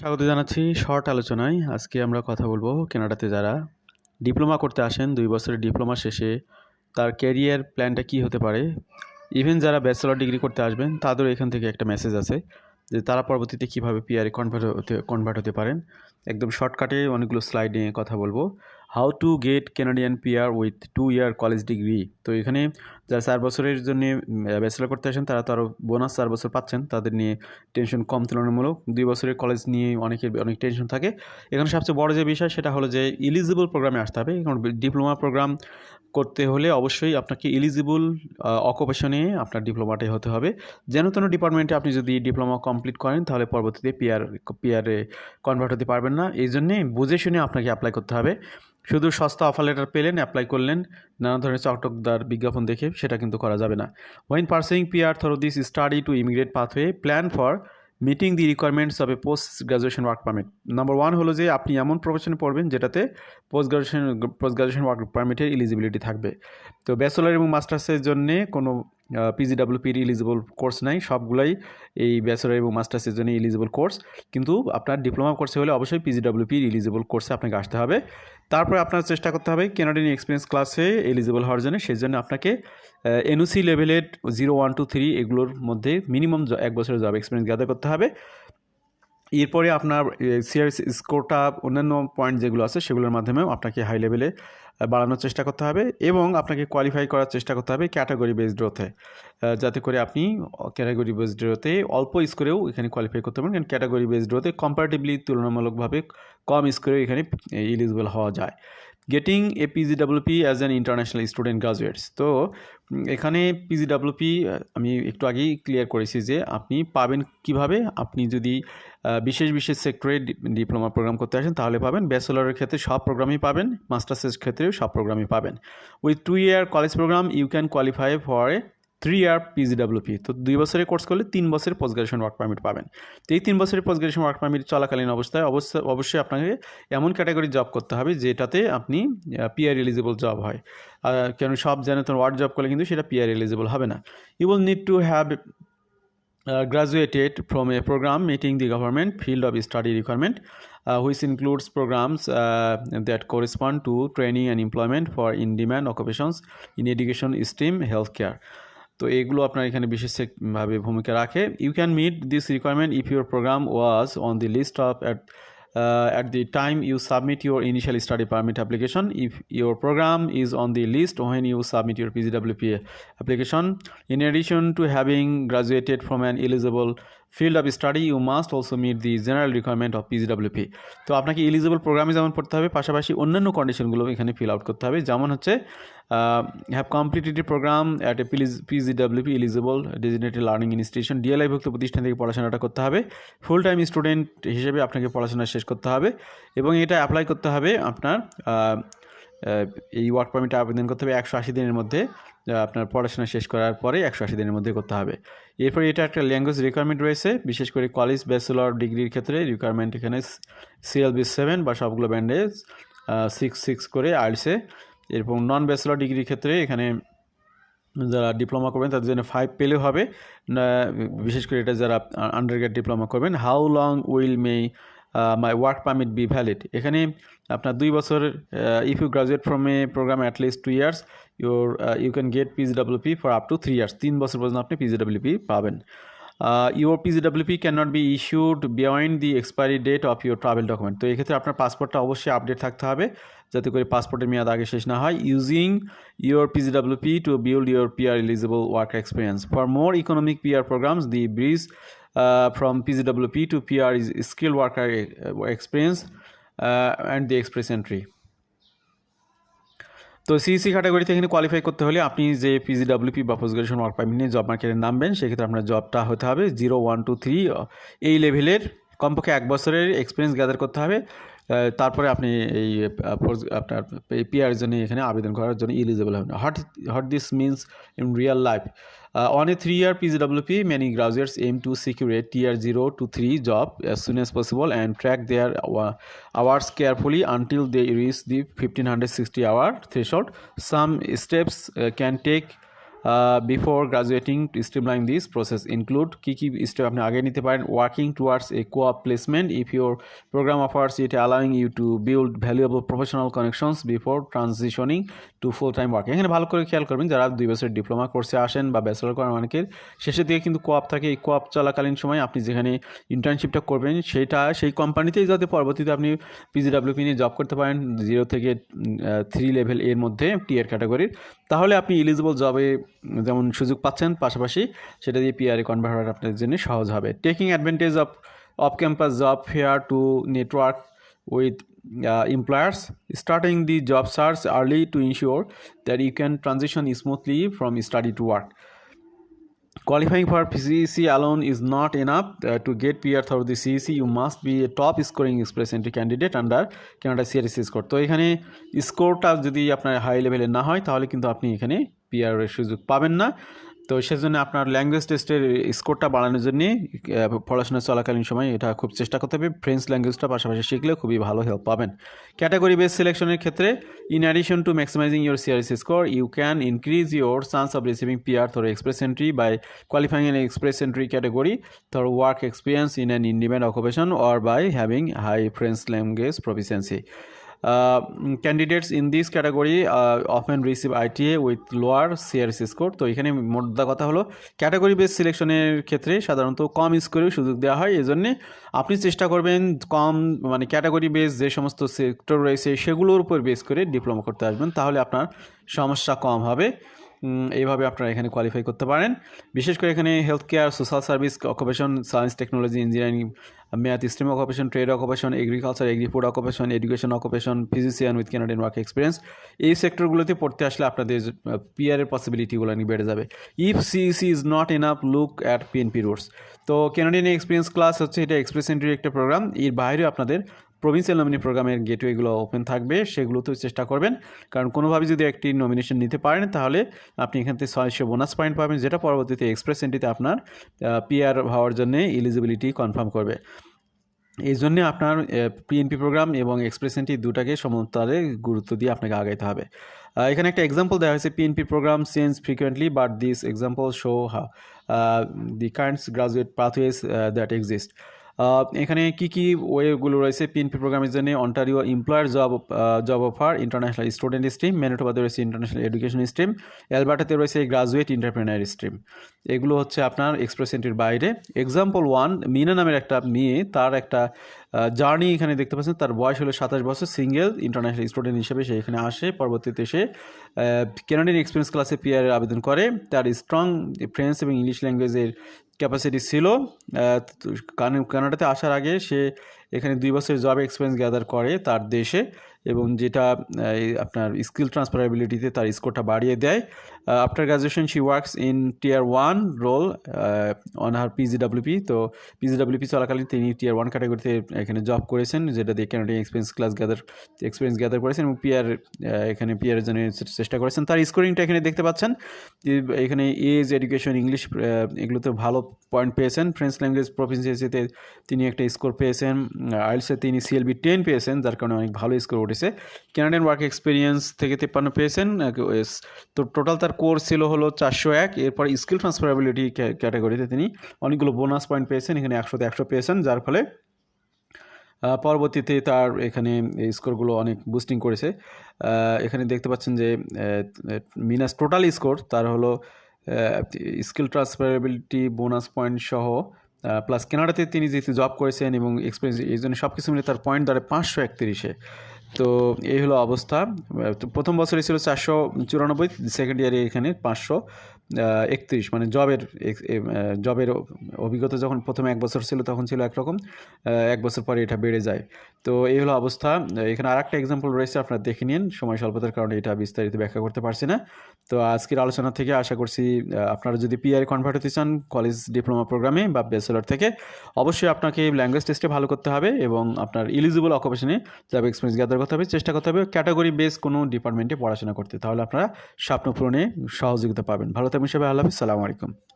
স্বাগত জানাচ্ছি শর্ট আলোচনায়। আজকে আমরা কথা বলব কেনাডাতে যারা ডিপ্লোমা করতে আসেন, দুই বছরের ডিপ্লোমা শেষে, তার ক্যারিয়ার প্ল্যানটা কী হতে পারে? ইভেন যারা ব্যাচেলর ডিগ্রি করতে আসবেন তাদেরও এখান থেকে একটা মেসেজ আছে যে তারা পরবর্তীতে কীভাবে পিআরে কনভার্ট হতে কনভার্ট হতে পারেন। একদম শর্টকাটে অনেকগুলো স্লাইড নিয়ে কথা বলব। How to get Canadian PR with two year college degree তো এখানে যারা চার বছরের জন্য ব্যাচেলর করতে আসেন, তারা তো আরও বোনাস চার বছর পাচ্ছেন। তাদের নিয়ে টেনশন কম তুলনামূলক। দুই বছরের কলেজ নিয়ে অনেকের, অনেক টেনশন থাকে। এখানে সবচেয়ে বড় যে বিষয়, সেটা হলো যে ইলিজিবল প্রোগ্রামে আসতে হবে। কারণ ডিপ্লোমা প্রোগ্রাম করতে হলে অবশ্যই আপনাকে ইলিজিবল অকুপেশনে আপনার ডিপ্লোমাটাই হতে হবে। যেন তেন ডিপার্টমেন্টে আপনি যদি ডিপ্লোমা কমপ্লিট করেন, তাহলে পরবর্তীতে পিআর পিআরে কনভার্ট হতে পারবেন না। এই জন্যে বুঝে শুনে আপনাকে অ্যাপ্লাই করতে হবে। শুধু সস্তা অফার লেটার পেলেন অ্যাপ্লাই করলেন, নানা ধরনের চকটকদার বিজ্ঞাপন দেখে সেটা কিন্তু করা যাবে না। When pursuing PR through this study to immigrate pathway plan for meeting the requirements of a post graduation work permit number one হলো যে, আপনি এমন প্রফেশনে পড়বেন যেটাতে post graduation post graduation work পারমিটের এলিজিবিলিটি থাকবে। তো ব্যাচেলার এবং মাস্টার্সের জন্যে কোনো পিজিডাব্লিউপির ইলিজিবল কোর্স নাই, সবগুলাই এই ব্যাচেলার এবং মাস্টার্সের জন্য ইলিজিবল কোর্স কিন্তু আপনার ডিপ্লোমা কোর্সে হলে অবশ্যই পিজিডাব্লিউপির ইলিজিবল কোর্সে আপনাকে আসতে হবে। তারপরে আপনার চেষ্টা করতে হবে কেনাডিয়ান এক্সপিরিয়েন্স ক্লাসে এলিজিবল হওয়ার জন্য। সেই জন্য আপনাকে এনওসি লেভেলের জিরো ওয়ান টু থ্রি এগুলোর মধ্যে মিনিমাম এক বছরের জব এক্সপিরিয়েন্স গ্যাদার করতে হবে। এরপরে আপনার সিআরএস স্কোরটা অন্যান্য পয়েন্ট যেগুলো আছে সেগুলোর মাধ্যমেও আপনাকে হাই লেভেলে বাড়ানোর চেষ্টা করতে হবে এবং আপনাকে কোয়ালিফাই করার চেষ্টা করতে হবে ক্যাটাগরি বেসড রোতে যাতে করে আপনি ক্যাটাগরি বেসড রোতে অল্প স্কোরেও এখানে কোয়ালিফাই করতে পারেন। ক্যাটাগরি বেসড রোতে কম্পারেটিভলি তুলনামূলকভাবে কম স্কোরেও এখানে ইলিজিবল হওয়া যায়। Getting a PGWP as an international student graduates তো এখানে পিজিডাব্লিউপি আমি একটু আগেই ক্লিয়ার করেছি যে আপনি পাবেন কীভাবে? আপনি যদি বিশেষ বিশেষ সেক্টরে ডিপ্লোমা প্রোগ্রাম করতে আসেন, তাহলে পাবেন। ব্যাচেলরের ক্ষেত্রে সব প্রোগ্রামই পাবেন মাস্টার্সের ক্ষেত্রেও সব প্রোগ্রামই পাবেন। With two year college program you can qualify for a three year PGWP তো দুই বছরের কোর্স করলে তিন বছরের পোস্ট গ্রাজুয়েশন ওয়ার্ক পারমিট পাবেন। তো এই তিন বছরের পোস্ট গ্রাজুয়েশন ওয়ার্ক পারমিট চলাকালীন অবস্থায় অবশ্যই অবশ্যই আপনাকে এমন ক্যাটাগরি জব করতে হবে যেটাতে আপনি পিআর এলিজিবল জব হয়। কেন সব জানে তো ওয়ার্ড জব করলে কিন্তু সেটা পিআর এলিজিবল হবে না। You will need to have from a program meeting the government field of study requirement uh, which includes programs uh, that correspond to training and employment for in demand occupations in education STEM healthcare তো এগুলো আপনার এখানে বিশেষভাবে ভূমিকা রাখে। You can meet this requirement if your program was on the list of at at the time you submit your initial study permit application if your program is on the list when you submit your PGWP application in addition to having graduated from an eligible field of study you must also meet the general requirement of pgwp তো আপনাকে eligible প্রোগ্রামে যেমন পড়তে হবে, পাশাপাশি অন্যান্য কন্ডিশনগুলো এখানে fill out করতে হবে। যেমন হচ্ছে have completed program at a PGWP eligible designated learning institution ডিএলআইভুক্ত প্রতিষ্ঠান থেকে পড়াশোনাটা করতে হবে। ফুল টাইম স্টুডেন্ট হিসেবে আপনাকে পড়াশোনা শেষ করতে হবে এবং এটা অ্যাপ্লাই করতে হবে আপনার এই ওয়ার্ক পারমিটে আবেদন করতে হবে একশো আশি দিনের মধ্যে। আপনার পড়াশোনা শেষ করার পরে একশো আশি দিনের মধ্যে করতে হবে। এরপরে এটা একটা ল্যাঙ্গুয়েজ রিকোয়ারমেন্ট রয়েছে, বিশেষ করে কলেজ ব্যাচেলর ডিগ্রির ক্ষেত্রে রিকোয়ারমেন্ট এখানে সিএলবি সেভেন বা সবগুলো ব্যান্ডেজ সিক্স সিক্স করে আর্টসে এরপর নন ব্যাচেলর ডিগ্রির ক্ষেত্রে এখানে যারা ডিপ্লোমা করবেন, তাদের জন্য ফাইভ পেলেও হবে। বিশেষ করে এটা যারা আন্ডার ডিপ্লোমা করবেন how long will may my work permit be valid এখানে আপনার দুই বছর if you graduate from a program at least two years your you can get PGWP for up to three years তিন বছর পর্যন্ত আপনি PGWP পাবেন। Your PGWP can not be issued beyond the expiry date of your travel document তো এক্ষেত্রে আপনার পাসপোর্টটা অবশ্যই আপডেট থাকতে হবে, যাতে করে পাসপোর্টের মেয়াদ আগে শেষ না হয় using your PGWP to build your PR eligible work experience for more economic PR programs the bridge uh, from PGWP to PR is skilled worker uh, experience uh, and the express entry. তো CC ক্যাটাগরিতে এখানে qualify করতে হলে আপনি যে PGWP বা post work permit নিয়ে job মার্কেটে নামবেন সেক্ষেত্রে আপনার জবটা হতে হবে জিরো ওয়ান টু থ্রি এই লেভেলের কমপক্ষে এক বছরের এক্সপিরিয়েন্স গ্যাদার করতে হবে তারপরে আপনি এই আপনার পিআর জন্য এখানে আবেদন করার জন্য ইলিজিবল হবেন। What what this means in real life on a three year PGWP many graduates aim to secure secure a tier zero to three job as soon as possible and track their hours carefully until they reach the fifteen hundred sixty hour threshold some steps can take before graduating to streamline this process include key key step আপনি আগে নিতে পারেন working towards a co-op placement if your program offers it allowing you to build valuable professional connections before transitioning to full time work এখানে ভালো করে খেয়াল করবেন, যারা দুই বছরের ডিপ্লোমা কোর্সে আসেন বা ব্যাচেলর করেন অনেকের, শেষের দিকে কিন্তু কোয়াপ থাকে। এই কোয়াপ চলাকালীন সময় আপনি যেখানে ইন্টার্নশিপটা করবেন, সেটা সেই কোম্পানিতেই যাতে পরবর্তীতে আপনি পিজিডাব্লিউপি নিয়ে জব করতে পারেন জিরো থেকে থ্রি লেভেল এর মধ্যে টিয়ার ক্যাটাগরির তাহলে আপনি ইলিজিবল জবে যেমন সুযোগ পাচ্ছেন, পাশাপাশি সেটা দিয়ে পিআরএ কনভার্ট করা আপনার জন্য সহজ হবে। Taking advantage of of campus job fair to network with employers starting the job search early to ensure that you can transition smoothly from study to work qualifying for CEC alone is not enough to get PR through the CEC you must be a top scoring express entry candidate under can CRS score তো এখানে স্কোরটা যদি আপনার high লেভেলের না হয়, তাহলে কিন্তু আপনি এখানে পিআর এর সুযোগ পাবেন না। তো সেজন্য আপনার ল্যাঙ্গুয়েজ টেস্টের স্কোরটা বাড়ানোর জন্য পড়াশোনা চলাকালীন সময় এটা খুব চেষ্টা করতে হবে। ফ্রেঞ্চ ল্যাঙ্গুয়েজটা পাশাপাশি শিখলে খুবই ভালো হেল্প পাবেন। ক্যাটাগরি বেস সিলেকশনের ক্ষেত্রে in addition to maximising your CRS score you can increase your chance of receiving PR through express entry by qualifying an express entry category through work experience in an independent occupation or by having high French language proficiency Uh, in this category often receive ITA with lower CRS score তো এখানে মোদ্দা কথা হলো category base সিলেকশনের ক্ষেত্রে সাধারণত কম স্কোরেও সুযোগ দেওয়া হয়। এই জন্যে আপনি চেষ্টা করবেন কম মানে ক্যাটাগরি বেস যে সমস্ত সেক্টর রয়েছে সেগুলোর উপর বেস করে ডিপ্লোমা করতে আসবেন তাহলে আপনার সমস্যা কম হবে। এইভাবে আপনারা এখানে কোয়ালিফাই করতে পারেন। বিশেষ করে এখানে health care social service occupation science technology engineering math stream occupation trade occupation agriculture agri food occupation education occupation physician with Canadian work experience এই সেক্টরগুলোতে পড়তে আসলে আপনাদের পিআরের পসিবিলিটিগুলো নিয়ে বেড়ে যাবে। If CEC is not enough look at PNP routes তো Canadian experience class হচ্ছে, এটা এক্সপ্রেস এন্ট্রির একটা প্রোগ্রাম এর বাইরেও আপনাদের প্রভিন্সিয়াল নমিনি প্রোগ্রামের গেটওয়েগুলো ওপেন থাকবে, সেগুলোতেও চেষ্টা করবেন। কারণ কোনোভাবে যদি একটি নমিনেশন নিতে পারেন, তাহলে আপনি এখান থেকে ছয়শো বোনাস পয়েন্ট পাবেন, যেটা পরবর্তীতে এক্সপ্রেস এন্ট্রিতে আপনার পিআর হওয়ার জন্য এলিজিবিলিটি কনফার্ম করবে। এই জন্যে আপনার পিএনপি প্রোগ্রাম এবং এক্সপ্রেস এন্ট্রি দুটাকে সমান্তরালে গুরুত্ব দিয়ে আপনাকে আগাইতে হবে। এখানে একটা এক্সাম্পল দেওয়া হয়েছে PNP program change frequently but this example show how the currents graduate pathways that exist এখানে কি কি ওয়েগুলো রয়েছে? পিএনপি প্রোগ্রামের জন্য Ontario employer job job offer international student stream ম্যানিটোবাতে রয়েছে ইন্টারন্যাশনাল এডুকেশন স্ট্রিম অ্যালবার্টাতে রয়েছে গ্রাজুয়েট ইন্টারপ্রেনার স্ট্রিম এগুলো হচ্ছে আপনার এক্সপ্রেস এন্ট্রির বাইরে। এক্সাম্পল ওয়ান মিনা নামের একটা মেয়ে, তার একটা জার্নি এখানে দেখতে পাচ্ছেন। তার বয়স হলো সাতাশ বছর সিঙ্গেল ইন্টারন্যাশনাল স্টুডেন্ট হিসেবে সে এখানে আসে। পরবর্তীতে সে কেনাডিয়ান এক্সপিরিয়েন্স ক্লাসে পিআর আবেদন করে। তার স্ট্রং ফ্রেঞ্চ এবং ইংলিশ ল্যাঙ্গুয়েজের ক্যাপাসিটি ছিল কানাডাতে আসার আগে সে এখানে দুই বছর জব এক্সপিরিয়েন্স গ্যাদার করে তার দেশে। এবং যেটা আপনার স্কিল ট্রান্সফারেবিলিটিতে তার স্কোরটা বাড়িয়ে দেয়। After graduation she works in tier one role on her PGWP তো পিজিডাব্লিউপি চলাকালীন তিনি টিয়ার ওয়ান ক্যাটাগরিতে এখানে জব করেছেন, যেটা দিয়ে Canadian experience class gather experience gather করেছেন এবং পিয়ার এখানে পিআরের জন্য চেষ্টা করেছেন। তার স্কোরিংটা এখানে দেখতে পাচ্ছেন। এখানে এজ এডুকেশন ইংলিশ এগুলোতে ভালো পয়েন্ট পেয়েছেন। ফ্রেঞ্চ ল্যাঙ্গুয়েজ প্রফিসিয়েন্সিতে তিনি একটা স্কোর পেয়েছেন। আইএলসে তিনি সিএলবি টেন পেয়েছেন, যার কারণে অনেক ভালো স্কোর উঠেছে ক্যানাডিয়ান ওয়ার্ক এক্সপিরিয়েন্স থেকে তেপ্পান্ন পেয়েছেন। তো টোটাল তার কোর্স ছিল হলো চারশো এক। এরপর স্কিল ট্রান্সফারেবিলিটি ক্যাটাগরিতে তিনি অনেকগুলো বোনাস পয়েন্ট পেয়েছেন। এখানে একশোতে একশো পেয়েছেন, যার ফলে পরবর্তীতে তার এখানে স্কোরগুলো অনেক বুস্টিং করেছে। এখানে দেখতে পাচ্ছেন যে মিনাস টোটাল স্কোর তার হলো স্কিল ট্রান্সফারেবিলিটি বোনাস পয়েন্ট সহ প্লাস কেনাডাতে তিনি যেহেতু জব করেছেন এবং এক্সপিরিয়েন্স এই জন্য সব কিছু মিলে তার পয়েন্ট দাঁড়ায় পাঁচশো একত্রিশে। তো এই হলো অবস্থা। প্রথম বছরে ছিল চারশো চুরানব্বই সেকেন্ড ইয়ারে এখানে পাঁচশো। একত্রিশ মানে জবের জবের অভিজ্ঞতা যখন প্রথমে এক বছর ছিল, তখন ছিল একরকম এক বছর পরে এটা বেড়ে যায়। তো এই হলো অবস্থা। এখানে আর একটা এক্সাম্পল রয়েছে, আপনারা দেখে নিন। সময় স্বল্পতার কারণে এটা বিস্তারিত ব্যাখ্যা করতে পারছি না। তো আজকের আলোচনা থেকে আশা করছি আপনারা যদি পিআর কনভার্ট হতে চান কলেজ ডিপ্লোমা প্রোগ্রামে বা ব্যাচেলর থেকে, অবশ্যই আপনাকে ল্যাঙ্গুয়েজ টেস্টে ভালো করতে হবে এবং আপনার ইলিজিবল অকুপেশনে যাবে এক্সপিরিয়েন্স গ্যাদার করতে হবে, চেষ্টা করতে হবে। ক্যাটাগরি বেস কোনো ডিপার্টমেন্টে পড়াশোনা করতে। তাহলে আপনারা স্বপ্ন পূরণে সহযোগিতা পাবেন। ভালো সবাই আল্লাহ সালামু আলাইকুম।